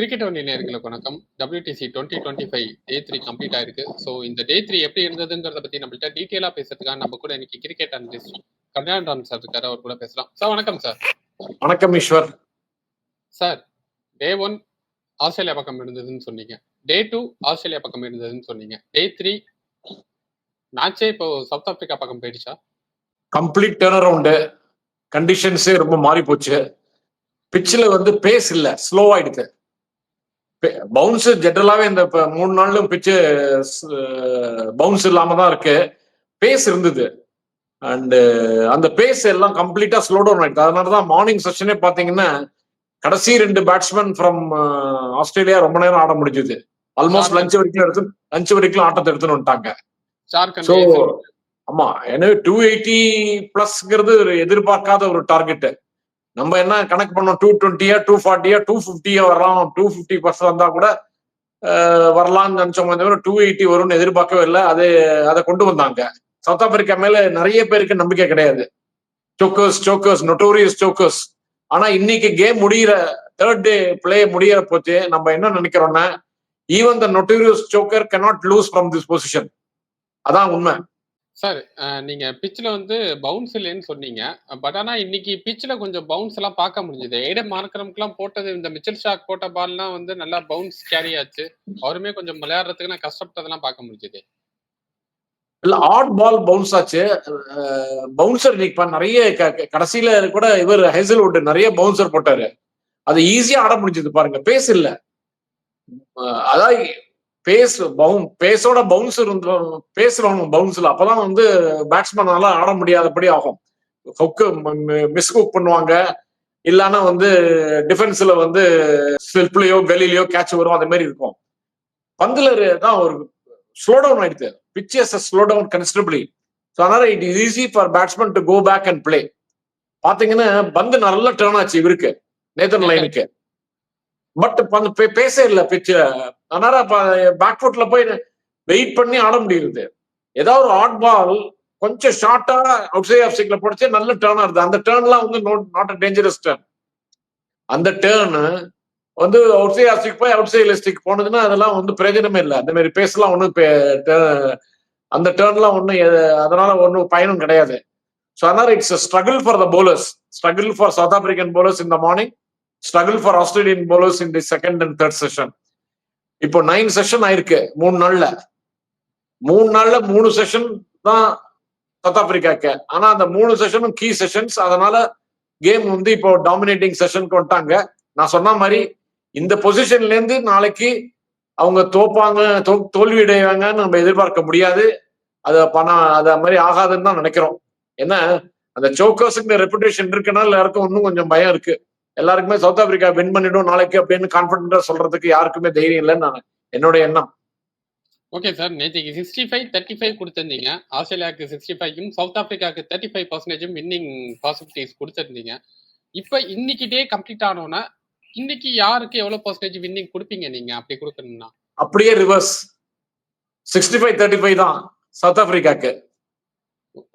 Cricket only நேர்களுக்கு வணக்கம். WTC twenty twenty five day three complete ஆயிருக்கு. ஸோ இந்த டே த்ரீ எப்படி இருந்ததுங்கிறத பத்தி நம்மள்ட்ட டீட்டெயிலாக பேசுறதுக்காக நம்ம கூட இன்னைக்கு கிரிக்கெட் அனலிஸ்ட் கல்யாணராம் சார் இருக்காரு அவர் கூட பேசலாம். சார் வணக்கம் சார் வணக்கம் Eswar. Sir day one Australia பக்கம் இருந்ததுன்னு சொன்னீங்க. டே டூ ஆஸ்திரேலியா பக்கம் இருந்ததுன்னு சொன்னீங்க. டே த்ரீ மேட்சே இப்போ சவுத் ஆப்பிரிக்கா பக்கம் போயிடுச்சா? கம்ப்ளீட் டேர்ன் அரவுண்டு கண்டிஷன்ஸே ரொம்ப மாறி போச்சு பிச்சில் வந்து பேஸ் இல்லை. ஸ்லோ ஆயிடுது. பவுன்ஸ் ஜென்ரலாவே இந்த மூணு நாள்லும் பிச்சு பவுன்ஸ் இல்லாம தான் இருக்கு. பேஸ் இருந்தது. அண்ட் அந்த பேஸ் எல்லாம் கம்ப்ளீட்டா ஸ்லோ டவுன் ஆயிடுது அதனால தான் மார்னிங் செஷனே பாத்தீங்கன்னா கடைசி ரெண்டு பேட்ஸ்மேன் ஃப்ரம் ஆஸ்திரேலியா ரொம்ப நேரம் ஆட முடிஞ்சது. ஆல்மோஸ்ட் லஞ்ச் வரைக்கும் எடுத்து லஞ்ச் வரைக்கும் ஆட்டத்தை எடுத்துன்னு வந்துட்டாங்க. ஆமா எனவே டூ எயிட்டி பிளஸ்ங்கிறது ஒரு எதிர்பார்க்காத ஒரு டார்கெட் நம்ம என்ன கணக்கு பண்ணோம்? டூ டுவெண்ட்டியா டூ ஃபார்ட்டியா டூ ஃபிஃப்டியா வரலாம். டூ ஃபிஃப்டி பர்சன்ட் வந்தா கூட வரலாம்னு நினைச்சோம் தவிர டூ எயிட்டி வரும்னு எதிர்பார்க்கவே இல்லை. அது அதை கொண்டு வந்தாங்க. சவுத் ஆப்பிரிக்கா மேல நிறைய பேருக்கு நம்பிக்கை கிடையாது. சோக்கர்ஸ் சோக்கர்ஸ் நொட்டோரியஸ் சோக்கர்ஸ் ஆனா இன்னைக்கு கேம் முடியிற தேர்ட் டே பிளே முடியிற போச்சு. நம்ம என்ன நினைக்கிறோம்னா even the notorious choker cannot lose from this position அதான் உண்மை. சார் அஹ், நீங்க பிச்சில் வந்து பவுன்ஸ் இல்லைன்னு சொன்னீங்க. பட் ஆனா இன்னைக்கு பிச்சில் கொஞ்சம் பவுன்ஸ் எல்லாம் பார்க்க முடிஞ்சது. ஏடம் மார்க்கரம்க்குலாம் போட்டது இந்த மிச்சல் ஷாக் போட்ட பால்லாம் வந்து நல்லா பவுன்ஸ் கேரி ஆச்சு. அவருமே கொஞ்சம் விளையாடுறதுக்கு நான் கஷ்டப்பட்டதெல்லாம் பார்க்க முடிஞ்சது. இல்ல ஆட் பால் பவுன்ஸ் ஆச்சு. பவுன்சர் இன்னைக்கு பா- நிறைய க- க- கடைசியில கூட இவர் ஹெசல்வுட் நிறைய பவுன்சர் போட்டாரு. அது ஈஸியா ஆட முடிஞ்சது பாருங்க. பேஸ் இல்ல. அஹ் அதாவது பேஸ் பவுன் பேஸோட பவுன்சர் பேசுறவனும் பவுன்ஸ்ல அப்பதான் வந்து பேட்ஸ்மேனால ஆட முடியாதபடி ஆகும். ஹுக்கு மிஸ் ஹுக் பண்ணுவாங்க. இல்லைன்னா வந்து டிஃபென்ஸ்ல வந்து ஸ்லிப்லயோ வெளியிலயோ கேட்ச் வரும். அந்த மாதிரி இருக்கும். பந்துல தான் ஒரு ஸ்லோ டவுன் ஆயிடுது pitches slow down considerably so அதனால it is easy for batsman to go back and play பாத்தீங்கன்னா பந்து நல்ல டேர்ன் ஆச்சு இவருக்கு. நேதன் லைனுக்கு. பட் பந்து பே- இல்லை பிச்சர் அதனால பேக் ஃபுட்ல போய் வெயிட் பண்ணி ஆட முடியுது ஏதாவது ஒரு ஆட் பால் கொஞ்சம் ஷார்ட்டா அவுட் சைட் ஆஃப் சைக்கிள் போடுச்சு நல்ல டேர்ன் இருந்தது. அந்த டேர்ன்லாம் வந்து நாட் அ டேஞ்சரஸ் டேர்ன் அந்த டேர்ன் வந்து அவுட் சைட் ஆஃப் போய் அவுட் சைட் லிஸ்டிக் போனதுன்னா அதெல்லாம் வந்து பிரயோஜனமே இல்லை. அந்த மாதிரி பேசலாம் ஒன்றும் அந்த டேர்ன்லாம் ஒன்றும் அதனால ஒன்றும் பயனும் கிடையாது. ஸோ அதனால it's struggle for the bowlers struggle for South African bowlers இந்த morning struggle for Australian bowlers in the second and third session இப்போ நைன் செஷன் ஆயிருக்கு மூணு நாள்ல. மூணு நாள்ல மூணு செஷன் தான் சவுத் ஆப்பிரிக்காக்கு. ஆனா அந்த மூணு செஷனும் கீ செஷன்ஸ் அதனால கேம் வந்து இப்போ டாமினேட்டிங் செஷனுக்கு வந்துட்டாங்க. நான் சொன்ன மாதிரி இந்த பொசிஷன்ல இருந்து நாளைக்கு அவங்க தோப்பாங்க தோ- தோல்வி அடைவாங்கன்னு நம்ம எதிர்பார்க்க முடியாது. அது பணம் அத மாதிரி ஆகாதுன்னு தான் நினைக்கிறோம். என்ன? அந்த சோக்கர்ஸுக்கு ரெப்புடேஷன் இருக்குன்னா எல்லாருக்கும் இன்னும் கொஞ்சம் பயம் இருக்கு. எல்லாருக்குமே சவுத் ஆப்பிரிக்கா வின் பண்ணிடும். நாளைக்கு அப்படின்னு கான்பிடண்டா சொல்றதுக்கு யாருக்குமே தைரியம் இல்லைன்னு நான் என்னோட எண்ணம். ஓகே சார் நேற்றுக்கு சிக்ஸ்டி ஃபைவ் தேர்ட்டி ஃபைவ் கொடுத்துருந்தீங்க. ஆஸ்திரேலியாவுக்கு சிக்ஸ்டி ஃபைவும் சவுத் ஆப்பிரிக்காவுக்கு தேர்ட்டி ஃபைவ் பர்சன்டேஜும் வின்னிங் பாசிபிலிட்டிஸ் கொடுத்துருந்தீங்க. இப்போ இன்னைக்கு டே கம்ப்ளீட் ஆனோன்னா இன்னைக்கு யாருக்கு எவ்வளோ பர்சன்டேஜ் வின்னிங் கொடுப்பீங்க நீங்க? அப்படி கொடுக்கணும்னா. அப்படியே reverse sixty five thirty five தான் சவுத் ஆப்பிரிக்காக்கு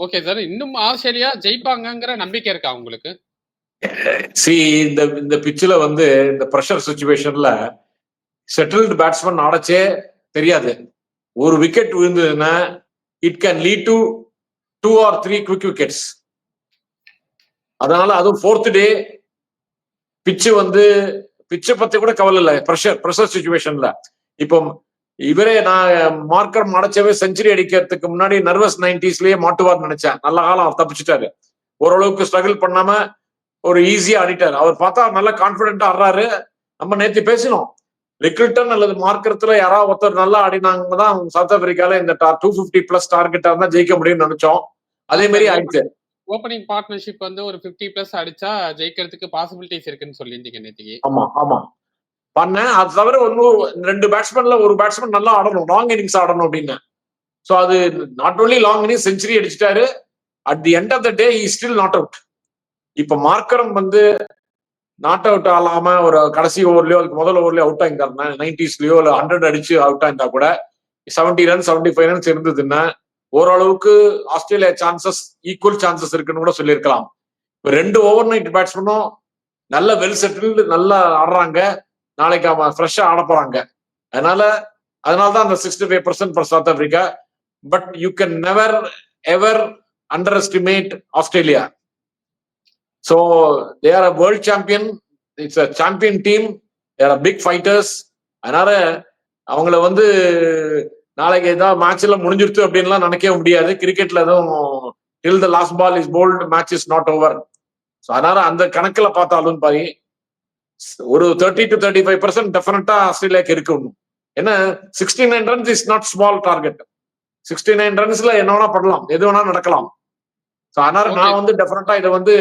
ஓகே சார் இன்னும் ஆஸ்திரேலியா ஜெயிப்பாங்கங்கிற நம்பிக்கை இருக்கா உங்களுக்கு? சி இந்த இந்த பிச்சில் வந்து இந்த ப்ரெஷர் சுச்சுவேஷன்ல செட்டில்டு பேட்ஸ்மேன் ஆடச்சே தெரியாது. ஒரு wicket விழுந்ததுன்னா it can lead to two or three quick wickets அதனால அதுவும் ஃபோர்த் டே பிச்சு வந்து பிச்சை பத்தி கூட கவலை இல்லை. ப்ரெஷர் ப்ரெஷர் சுச்சுவேஷன்ல இப்போ இவரே நான் மார்க்கர் அடைச்சவே செஞ்சுரி அடிக்கிறதுக்கு முன்னாடி நர்வஸ் நைன்டிஸ்லயே மாட்டுவார்னு நினைச்சேன். நல்ல காலம் தப்பிச்சுட்டாரு. ஓரளவுக்கு ஸ்ட்ரகிள் பண்ணாம ஒரு ஈஸியா ஆடிட்டார் அவர் பார்த்தா நல்ல கான்பிடென்டா ஆடுறாரு. நம்ம நேத்து பேசினோம். ரிக்ரிட்டன் அல்லது மார்க்கரத்துல யாராவது ஒருத்தர் நல்லா ஆடினாங்க தான் சவுத் ஆப்பிரிக்கால இந்த டூ பிப்டி பிளஸ் டார்கெட்டா இருந்தா ஜெயிக்க முடியும்னு நினைச்சோம். அதே மாதிரி ஆயிடுச்சு. ஓப்பனிங் பார்ட்னர்ஷிப் வந்து ஒரு ஃபிஃப்டி ப்ளஸ் அடிச்சா ஜெயிக்கிறதுக்கு பாசிபிலிட்டிஸ் இருக்குன்னு சொல்லியிருந்தீங்க நேற்றுக்கு ஆமா ஆமா. பண்ணேன் அது தவிர ஒன்னும் ரெண்டு பேட்ஸ்மேன்ல ஒரு பேட்ஸ்மேன் நல்லா ஆடணும். லாங் இன்னிங்ஸ் ஆடணும் அப்படின்னு. ஸோ அது not only long innings century அடிச்சிட்டாரு. At the end of the day he still not out இப்ப மார்க்கரம் வந்து நாட் அவுட் ஆகாம ஒரு கடைசி ஓவர்லயோ அதுக்கு முதல் ஓவர்லயோ அவுட் ஆயிருந்தாருன்னா நைன்டிஸ்லயோ இல்ல ஹண்ட்ரட் அடிச்சு அவுட் ஆயிருந்தா கூட seventy run seventy five runs இருந்ததுன்னா ஓரளவுக்கு ஆஸ்திரேலியா சான்சஸ் ஈக்குவல் சான்சஸ் இருக்குன்னு கூட சொல்லியிருக்கலாம். இப்ப ரெண்டு ஓவர் நைட் பேட்ஸ்மேனும் நல்ல வெல் செட்டில்டு நல்லா ஆடுறாங்க. நாளைக்கு அவன் ஃப்ரெஷ்ஷா ஆட போறாங்க. அதனால அதனால தான் அந்த sixty five percent for South Africa but you can never ever underestimate Australia. So they are a world champion it's a champion team they are big fighters அதனால அவங்கள வந்து நாளைக்கு ஏதாவது மேட்ச்ல முடிஞ்சிருச்சு அப்படின்லாம் நினைக்கவே முடியாது. கிரிக்கெட்ல எதுவும் till the last ball is bowled match is not over so அதனால அந்த கணக்குல பார்த்தாலும் பாரு ஒரு thirty to thirty five percent definitely ஆஸ்திரேலியாக்கு இருக்கு ஏன்னா sixty nine runs is not small target sixty nine ரன்ஸ்ல என்ன வேணா பண்ணலாம். எது வேணா நடக்கலாம். ஸோ அதனால. நான் வந்து டெஃபினட்டா இதை வந்து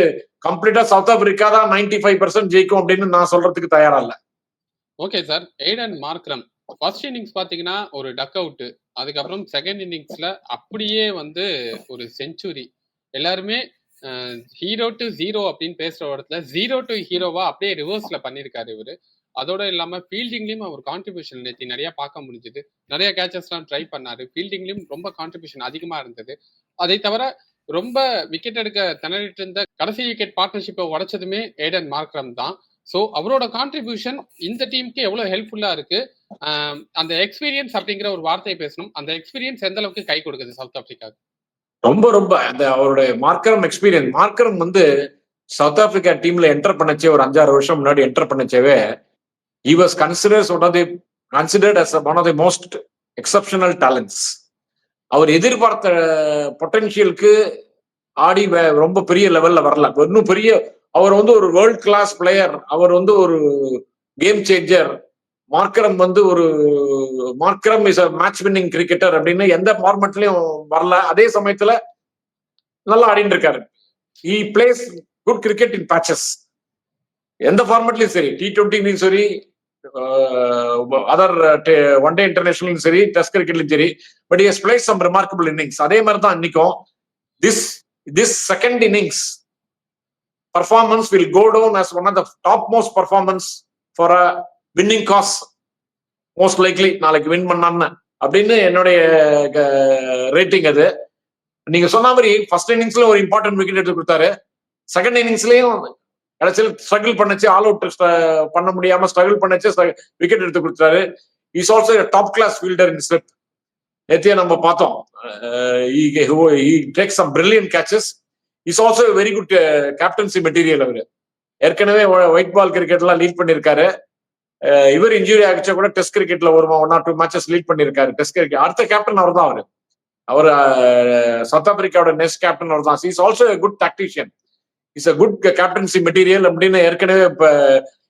கம்ப்ளீட்டா சவுத் ஆப்பிரிக்கா தான் நைன்டி ஃபைவ் பர்சன்ட் ஜெயிக்கும் அப்படின்னு நான் சொல்றதுக்கு தயாரா இல்ல. Okay sir Aiden Markram first innings பாத்தீங்கன்னா ஒரு டக் அவுட் அதுக்கப்புறம் செகண்ட் இன்னிங்ஸ்ல அப்படியே வந்து ஒரு செஞ்சுரி எல்லாருமே ஹீரோ டு ஜீரோ அப்படின்னு பேசுற இடத்துல ஜீரோ டு ஹீரோவா அப்படியே ரிவர்ஸ்ல பண்ணியிருக்காரு இவரு. அதோட இல்லாம ஃபீல்டிங்லயும் அவர் கான்ட்ரிபியூஷன் நேற்று நிறைய பார்க்க முடிஞ்சது. நிறைய கேச்சஸ்லாம் ட்ரை பண்ணாரு. ஃபீல்டிங்லயும் ரொம்ப கான்ட்ரிபியூஷன் அதிகமா இருந்தது. அதை தவிர ரொம்ப விக்கெட் எடுக்க திணறிட்டு இருந்த கடைசி விக்கெட் பார்ட்னர்ஷிப்பை உடைச்சதுமே ஏடன் மார்க்ரம் தான். ஸோ அவரோட கான்ட்ரிபியூஷன் இந்த டீமுக்கு எவ்வளோ ஹெல்ப்ஃபுல்லாக இருக்கு? அந்த எக்ஸ்பீரியன்ஸ் அப்படிங்கிற ஒரு வார்த்தையை பேசணும். அந்த எக்ஸ்பீரியன்ஸ் எந்த அளவுக்கு கை கொடுக்குது சவுத் ஆப்பிரிக்காவுக்கு ரொம்ப ரொம்ப அந்த அவருடைய மார்க்கரம் எக்ஸ்பீரியன்ஸ் மார்க்கரம் வந்து சவுத் ஆப்பிரிக்கா டீம்ல என்டர் பண்ணச்சே ஒரு அஞ்சாறு வருஷம் முன்னாடி enter பண்ணச்சவே he was considers one of the considered as one of the most exceptional talents அவர் எதிர்பார்த்த பொட்டன்ஷியலுக்கு ஆடி வே- ரொம்ப பெரிய லெவல்ல வரல. இன்னும் பெரிய அவர் வந்து ஒரு வேர்ல்ட் கிளாஸ் பிளேயர் அவர் வந்து ஒரு கேம் சேஞ்சர் மார்க்கரம் வந்து ஒரு Markram is a match winning cricketer அப்படின்னு எந்த ஃபார்மெட்லயும் வரல. அதே சமயத்துல நல்லா ஆடிட்டு இருக்காரு. He plays good cricket in patches எந்த ஃபார்மெட்லயும் சரி டி ட்வெண்ட்டிலையும் சரி அதர் ஒன் டே இன்டர்நேஷனலும் சரி டெஸ்ட் கிரிக்கெட்லயும் சரி but he plays some remarkable innings அதே மாதிரி தான் இன்னைக்கும் this this second innings performance will go down as one of the top most performance for a winning cause most likely நாளைக்கு win பண்ணான்னு அப்படின்னு என்னுடைய ரேட்டிங் அது. நீங்க சொன்ன மாதிரி ஃபர்ஸ்ட் இன்னிங்ஸ்ல ஒரு இம்பார்ட்டன்ட் விக்கெட் எடுத்து கொடுத்தாரு. செகண்ட் இன்னிங்ஸ்லயும் கடைசியில் ஸ்ட்ரகிள் பண்ணச்சு ஆல் அவுட் பண்ண முடியாம ஸ்ட்ரகிள் பண்ணச்சு விக்கெட் எடுத்து கொடுத்தாரு. Is also top class fielder in slip நேத்தியே நம்ம பார்த்தோம். Take some brilliant catches is also very good captaincy material அவர். ஏற்கனவே ஒயிட் பால் கிரிக்கெட்லாம் லீட் பண்ணியிருக்காரு இவர் இன்ஜுரி ஆகிச்சா கூட டெஸ்ட் கிரிக்கெட்ல ஒரு one or two matches lead பண்ணியிருக்காரு டெஸ்ட் கிரிக்கெட் அடுத்த கேப்டன் அவர். தான் அவர் அவர் சவுத் ஆப்பிரிக்காவோட நெக்ஸ்ட் கேப்டன் அவர் தான் is also good tactician is a good captaincy material அப்படின்னு ஏற்கனவே இப்ப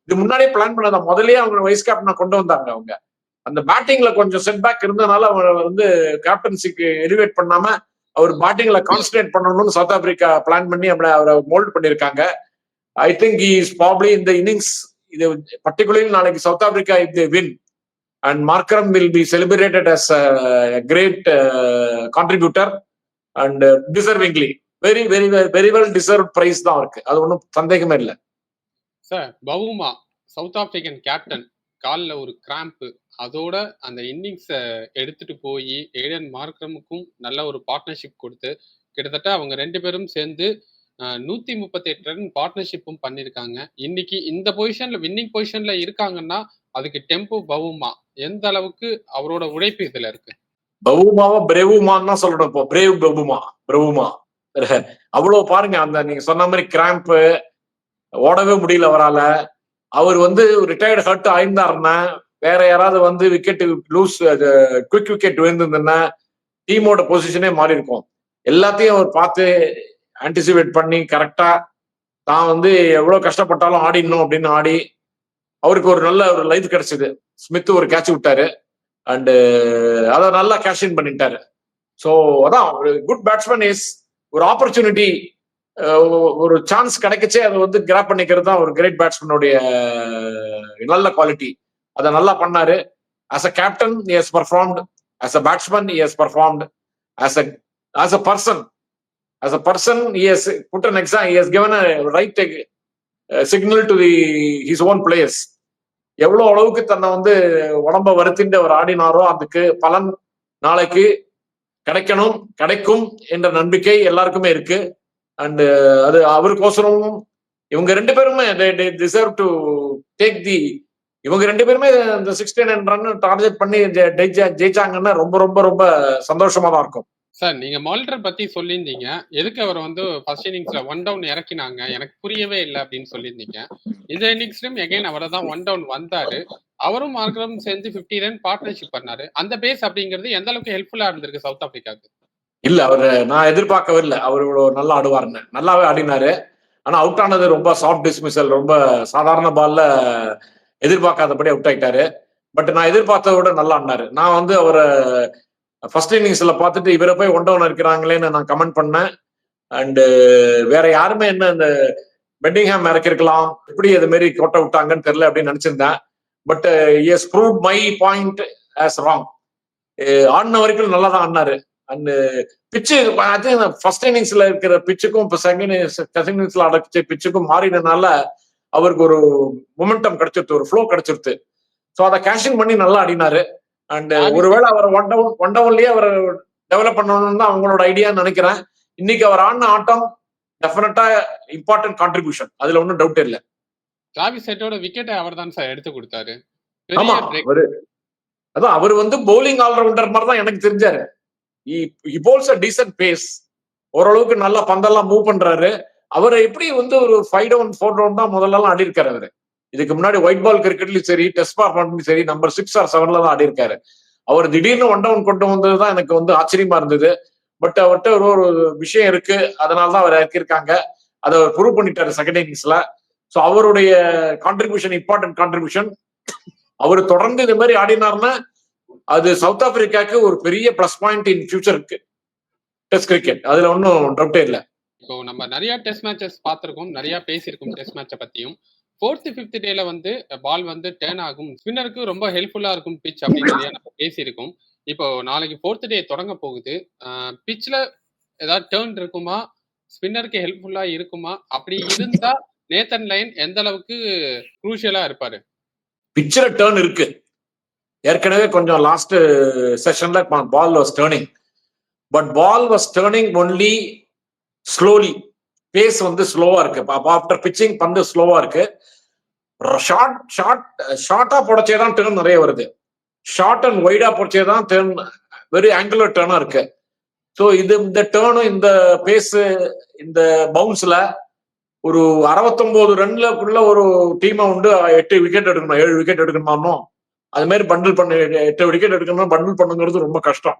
இது முன்னாடியே பிளான் பண்ணாத முதலே அவங்க வைஸ் கேப்டனை கொண்டு வந்தாங்க அவங்க. அந்த பேட்டிங்ல கொஞ்சம் செட் பேக் இருந்தனால அவர் வந்து கேப்டன்சிக்கு எலிவேட் பண்ணாம அவர் பேட்டிங்ல கான்சன்ட்ரேட் பண்ணணும்னு சவுத் ஆப்பிரிக்கா பிளான் பண்ணி அப்படி அவரை மோல்ட் பண்ணியிருக்காங்க. ஐ திங்க் இஸ் ப்ராப்ளி இந்த இன்னிங்ஸ் இது பர்டிகுலர்லி நாளைக்கு South Africa if they win and Markram will be celebrated as great contributor and deservingly very very very well deserve prize தான் இருக்கு. அது ஒன்றும் சந்தேகமே இல்லை. Sir Bavuma South African captain காலில் ஒரு கிராம்ப் அதோட அந்த இன்னிங்ஸை எடுத்துட்டு போய் ஏடன் மார்க்ரமுக்கும் நல்ல ஒரு பார்ட்னர்ஷிப் கொடுத்து கிட்டத்தட்ட அவங்க ரெண்டு பேரும் சேர்ந்து நூத்தி முப்பத்தி எட்டு ரன் பார்ட்னர்ஷிப்பும் பண்ணியிருக்காங்க இன்னைக்கு இந்த பொசிஷன்ல வின்னிங் பொசிஷன்ல இருக்காங்கன்னா அதுக்கு டெம்போ பவுமா எந்த அளவுக்கு அவரோட உழைப்பு இதுல இருக்கு? பவுமாவா பிரேவுமான்னு தான் சொல்லணும் இப்போ. பிரேவ் பவுமா பிரவுமா அவ்வளவு பாருங்க அந்த நீங்க சொன்ன மாதிரி கிராம்ப் ஓடவே முடியல அவரால. அவர் வந்து ரிட்டையர்டு ஹர்ட் ஆயிருந்தாருன்னா வேற யாராவது வந்து விக்கெட் லூஸ் குவிக் விக்கெட் விழுந்திருந்ததுன்னா டீமோட பொசிஷனே மாறி இருக்கும். எல்லாத்தையும் அவர் பார்த்து ஆன்டிசிபேட் பண்ணி கரெக்டா தான் வந்து எவ்வளவு கஷ்டப்பட்டாலும் ஆடிடணும் அப்படின்னு ஆடி அவருக்கு ஒரு நல்ல ஒரு லைஃப் கிடைச்சது. ஸ்மித் ஒரு கேட்ச் விட்டாரு. அண்டு அதை நல்லா கேஷ் இன் பண்ணிட்டாரு. ஸோ அதான் ஒரு குட் பேட்ஸ்மேன் இஸ் ஒரு ஆப்பர்ச்சுனிட்டி ஒரு சான்ஸ் கிடைக்கச்சே அதை வந்து கிராப் பண்ணிக்கிறது தான் ஒரு கிரேட் பேட்ஸ்மேனுடைய நல்ல குவாலிட்டி அதை நல்லா பண்ணாரு. As a captain is performed as a batsman is performed as a as a person as a person is put an exam is given a right signal to the his own players எவ்வளோ அளவுக்கு தன்னை வந்து உடம்ப வருத்தின்ற அவர் ஆடினாரோ அதுக்கு பலன் நாளைக்கு கிடைக்கணும் கிடைக்கும் என்ற நம்பிக்கை எல்லாருக்குமே இருக்கு. அண்டு uh, அது அவருக்கோசரமும் இவங்க ரெண்டு பேருமே டிசர்வ் டு டேக் தி இவங்க ரெண்டு பேருமே இந்த சிக்ஸ்டி நைன் ரன் டார்கெட் பண்ணி ஜெயிச்சா- ஜெயிச்சாங்கன்னா ரொம்ப ரொம்ப ரொம்ப சந்தோஷமா தான் இருக்கும். சார் நீங்க மால்டர் பத்தி சொல்லியிருந்தீங்க. எதுக்கு அவர் வந்து ஃபர்ஸ்ட் இன்னிங்ஸ்ல ஒன் டவுன் இறக்கினாங்க? எனக்கு புரியவே இல்லை அப்படின்னு சொல்லியிருந்தீங்க. இந்த இன்னிங்ஸ்லயும் எகைன் அவரை தான் ஒன் டவுன் வந்தாரு. அவரும் மார்க்கரும் சேர்ந்து 50 ரன் பார்ட்னர்ஷிப் பண்ணாரு. அந்த பேஸ் அப்படிங்கிறது எந்த அளவுக்கு ஹெல்ப்ஃபுல்லா இருந்திருக்கு சவுத் ஆப்பிரிக்காவுக்கு இல்ல அவரு நான் எதிர்பார்க்கவே இல்லை அவர் இவ்வளவு நல்லா ஆடுவார்னு. நல்லாவே ஆடினாரு. ஆனா அவுட் ஆனது ரொம்ப சாஃப்ட் டிஸ்மிசல் ரொம்ப சாதாரண பால்ல எதிர்பார்க்காதபடி அவுட் ஆயிட்டாரு. பட் நான் எதிர்பார்த்ததை விட நல்லா ஆடினாரு. நான் வந்து அவரை ஃபர்ஸ்ட் இன்னிங்ஸ்ல பார்த்துட்டு இவரை போய் ஒன் டவுன் இருக்கிறாங்களேன்னு நான் கமெண்ட் பண்ணேன். அண்டு uh, வேற யாருமே என்ன இந்த பெட்டிங்ஹாம் இறக்கிருக்கலாம் எப்படி அது மாரி கொட்ட விட்டாங்கன்னு தெரியல அப்படின்னு நினைச்சிருந்தேன். But he prove my point as wrong ஆடின வரைக்கும் நல்லா தான் ஆடினாரு அண்ட் பிச்சு ஃபர்ஸ்ட் இன்னிங்ஸ்ல இருக்கிற பிச்சுக்கும் இப்போ செகண்ட் செகண்ட் இன்னிங்ஸ்ல அடைச்ச பிச்சுக்கும் மாறினதுனால அவருக்கு ஒரு மொமெண்டம் கிடைச்சிருத்து ஒரு ஃப்ளோ கிடைச்சிருத்து. ஸோ அதை கேஷிங் பண்ணி நல்லா ஆடினாரு. அண்ட் ஒருவேளை அவர் ஒன் டவுன் ஒன் டவுன்லயே அவர் டெவலப் பண்ணணும்னு தான் அவங்களோட ஐடியான்னு நினைக்கிறேன். இன்னைக்கு அவர் ஆடின ஆட்டம் டெஃபினட்டா இம்பார்ட்டன்ட் கான்ட்ரிபியூஷன் அதுல ஒன்றும் டவுட் இல்லை. டிராவிஸ் செட்டோட விக்கெட்டை அவர் தான் சார் எடுத்து கொடுத்தாரு. ஆமா. அவரு அதான் அவர் வந்து பவுலிங் ஆல்ரவுண்டர் மாதிரி தான் எனக்கு தெரிஞ்சாரு. போல்ஸ் அ டீசன்ட் பேஸ் ஓரளவுக்கு நல்லா பந்தெல்லாம் மூவ் பண்றாரு. அவர் எப்படி வந்து ஒரு ஃபைவ் டவுன் ஃபோர் டவுன் தான் முதல்ல எல்லாம் ஆடி இருக்காரு அவரு. இதுக்கு முன்னாடி ஒயிட் பால் கிரிக்கெட்லயும் சரி டெஸ்ட் ஃபார்மட்லயும் சரி நம்பர் சிக்ஸ் ஆர் செவன்ல தான் ஆடி இருக்காரு அவர் திடீர்னு ஒன் டவுன் கொண்டு வந்தது தான் எனக்கு வந்து ஆச்சரியமா இருந்தது. பட் அவர்கிட்ட ஒரு ஒரு விஷயம் இருக்கு. அதனால தான் அவர் இறக்கியிருக்காங்க. அதை அவர் ப்ரூவ் பண்ணிட்டாரு செகண்ட் இன்னிங்ஸ்ல ஸோ அவருடைய கான்ட்ரிபியூஷன் இம்பார்ட்டன்ட் கான்ட்ரிபியூஷன் அவர் தொடர்ந்து இந்த மாதிரி ஆடினார்னா அது சவுத் ஆப்பிரிக்காக்கு ஒரு பெரிய பிளஸ் பாயிண்ட் இன் ஃபியூச்சருக்கு டெஸ்ட் கிரிக்கெட் அதுல ஒன்றும் டவுட்டே இல்லை. இப்போ நம்ம நிறைய டெஸ்ட் மேட்சஸ் பார்த்துருக்கோம். நிறைய பேசியிருக்கோம் டெஸ்ட் மேட்சை பத்தியும். ஃபோர்த்து ஃபிஃப்த் டேல வந்து பால் வந்து டேர்ன் ஆகும். ஸ்பின்னருக்கு ரொம்ப ஹெல்ப்ஃபுல்லா இருக்கும் பிச் அப்படின்னு நம்ம பேசியிருக்கோம். இப்போ நாளைக்கு ஃபோர்த் டே தொடங்க போகுது. பிச்சில் ஏதாவது டேர்ன் இருக்குமா? ஸ்பின்னருக்கு ஹெல்ப்ஃபுல்லா இருக்குமா? அப்படி இருந்தா நேத்தன் லைன் எந்த அளவுக்கு குரூஷியலா இருப்பாரு? பிச்சில் டேர்ன் இருக்கு. ஏற்கனவே கொஞ்சம் last செஷன்ல ball was turning but ball was turning only slowly pace வந்து ஸ்லோவா இருக்கு. ஆஃப்டர் பிச்சிங் பந்து ஸ்லோவா இருக்கு. ஷார்ட் ஷார்ட் ஷார்ட்டா புடச்சே தான் டேர்ன் நிறைய வருது. ஷார்ட் அண்ட் ஒய்டா புடைச்சே தான் டேர்ன் வெரி ஆங்குலர் டேர்னா இருக்கு. ஸோ இது இந்த டேர்னும் இந்த பேஸ் இந்த பவுன்ஸ்ல ஒரு அறுபத்தொன்பது ரன்லக்குள்ள ஒரு டீமை உண்டு எட்டு விக்கெட் எடுக்கணும் ஏழு விக்கெட் எடுக்கணுமானோ அது மாதிரி பண்டில் பண்ண எட்டு விக்கெட் எடுக்கணும் பண்டில் பண்ணுங்கிறது ரொம்ப கஷ்டம்.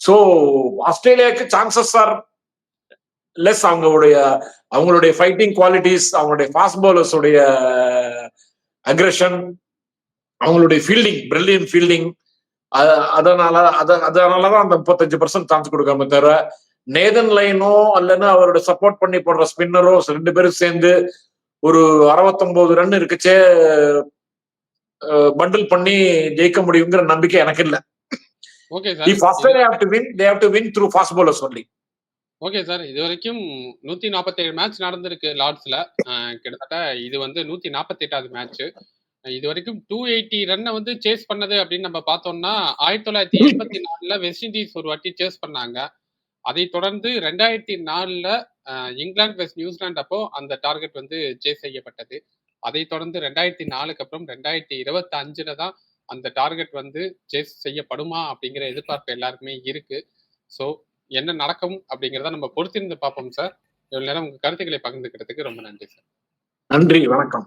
ஸோ ஆஸ்திரேலியாவுக்கு சான்சஸ் ஆர் லெஸ் அவங்களுடைய அவங்களுடைய ஃபைட்டிங் குவாலிட்டிஸ் அவங்களுடைய ஃபாஸ்ட் பவுலர்ஸ் உடைய அக்ரெஷன் அவங்களுடைய ஃபீல்டிங் பிரில்லியன் ஃபீல்டிங் அதனால அத அதனாலதான் அந்த முப்பத்தஞ்சு பர்சன்ட் சான்ஸ் கொடுக்காம தவிர நேதன் லைனோ அல்லனா அவரோட சப்போர்ட் பண்ணி போடுற ஸ்பின்னரோ ரெண்டு பேரும் சேர்ந்து ஒரு அறுபத்தொன்பது ரன் இருக்குச்சே பண்டில் பண்ணி ஜெயிக்க முடியுங்கிற நம்பிக்கை எனக்கு இல்ல. Okay sir Australia have to win they have to win through fast bowlers only okay sir இது வரைக்கும் நூத்தி நாற்பத்தேழு மேட்ச் நடந்திருக்கு லார்ட்ஸ்ல கிட்டத்தட்ட இது வந்து நூத்தி நாற்பத்தெட்டாவது மேட்ச் இது வரைக்கும் டூ எயிட்டி ரன்னை வந்து சேஸ் பண்ணது அப்படின்னு நம்ம பார்த்தோம்னா ஆயிரத்தி தொள்ளாயிரத்தி எண்பத்தி நாலுல வெஸ்ட் இண்டீஸ் ஒரு வாட்டி சேஸ் பண்ணாங்க. அதை தொடர்ந்து ரெண்டாயிரத்தி நாலுல இங்கிலாந்து வெஸ்ட் நியூசிலாந்து அப்போ அந்த டார்கெட் வந்து சேஸ் செய்யப்பட்டது. அதை தொடர்ந்து ரெண்டாயிரத்தி நாலுக்கு அப்புறம் ரெண்டாயிரத்தி இருபத்தி அஞ்சுல தான் அந்த டார்கெட் வந்து சேஸ் செய்யப்படுமா அப்படிங்கிற எதிர்பார்ப்பு எல்லாருக்குமே இருக்கு. ஸோ என்ன நடக்கும் அப்படிங்கிறத நம்ம பொறுத்திருந்து பார்ப்போம் சார். இவ்வளவு நேரம் உங்க கருத்துக்களை பகிர்ந்துக்கிறதுக்கு ரொம்ப நன்றி சார். நன்றி வணக்கம்.